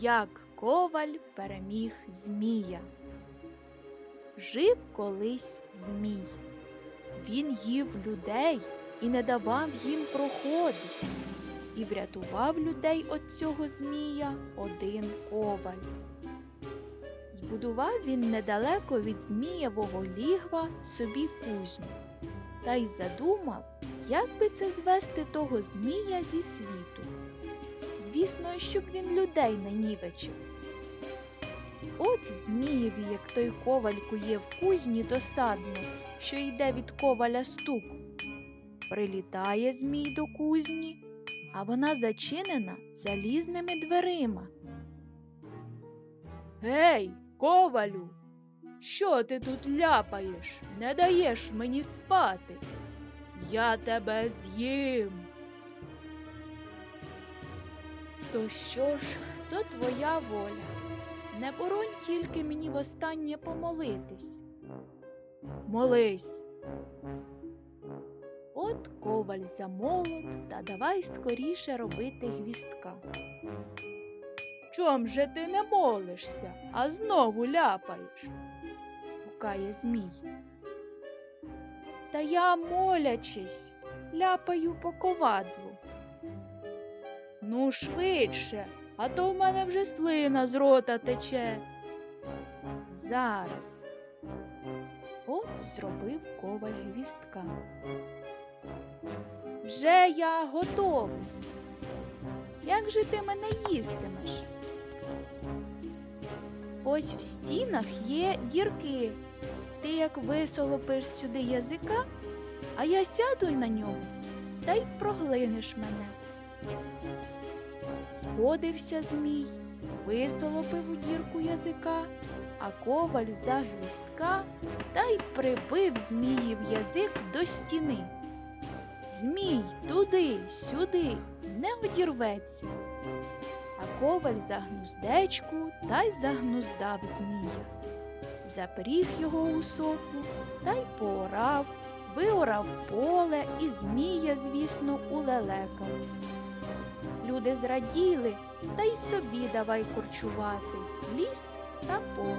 Як коваль переміг Змія. Жив колись Змій. Він їв людей і не давав їм проходу. І врятував людей від цього Змія один коваль. Збудував він недалеко від Змієвого лігва собі кузню та й задумав, як би це звести того Змія зі світу. Звісно, щоб він людей не нівечив. От Змієві, як той коваль кує в кузні досадно, що йде від коваля стук. Прилітає Змій до кузні, а вона зачинена залізними дверима. Гей, ковалю, що ти тут ляпаєш? Не даєш мені спати. Я тебе з'їм. То що ж, то твоя воля. Не боронь тільки мені востаннє помолитись. Молись. От коваль за молот та давай скоріше робити гвістка. Чом же ти не молишся, а знову ляпаєш? гукає Змій. Та я, молячись, ляпаю по ковадлу. Ну, швидше, а то в мене вже слина з рота тече. Зараз. От зробив коваль гвістка. Вже я готовий. Як же ти мене їстимеш? Ось в стінах є дірки. Ти як висолопиш сюди язика, а я сяду на нього та й проглинеш мене. Згодився Змій, висолопив у дірку язика, а коваль за гвістка та й прибив Зміїв язик до стіни. Змій туди, сюди, не одірветься. А коваль за гнуздечку та й загнуздав Змія. Запріг його у соку та й поорав, виорав поле і Змія, звісно, улелекав. Люди зраділи та й собі давай корчувати ліс та поле.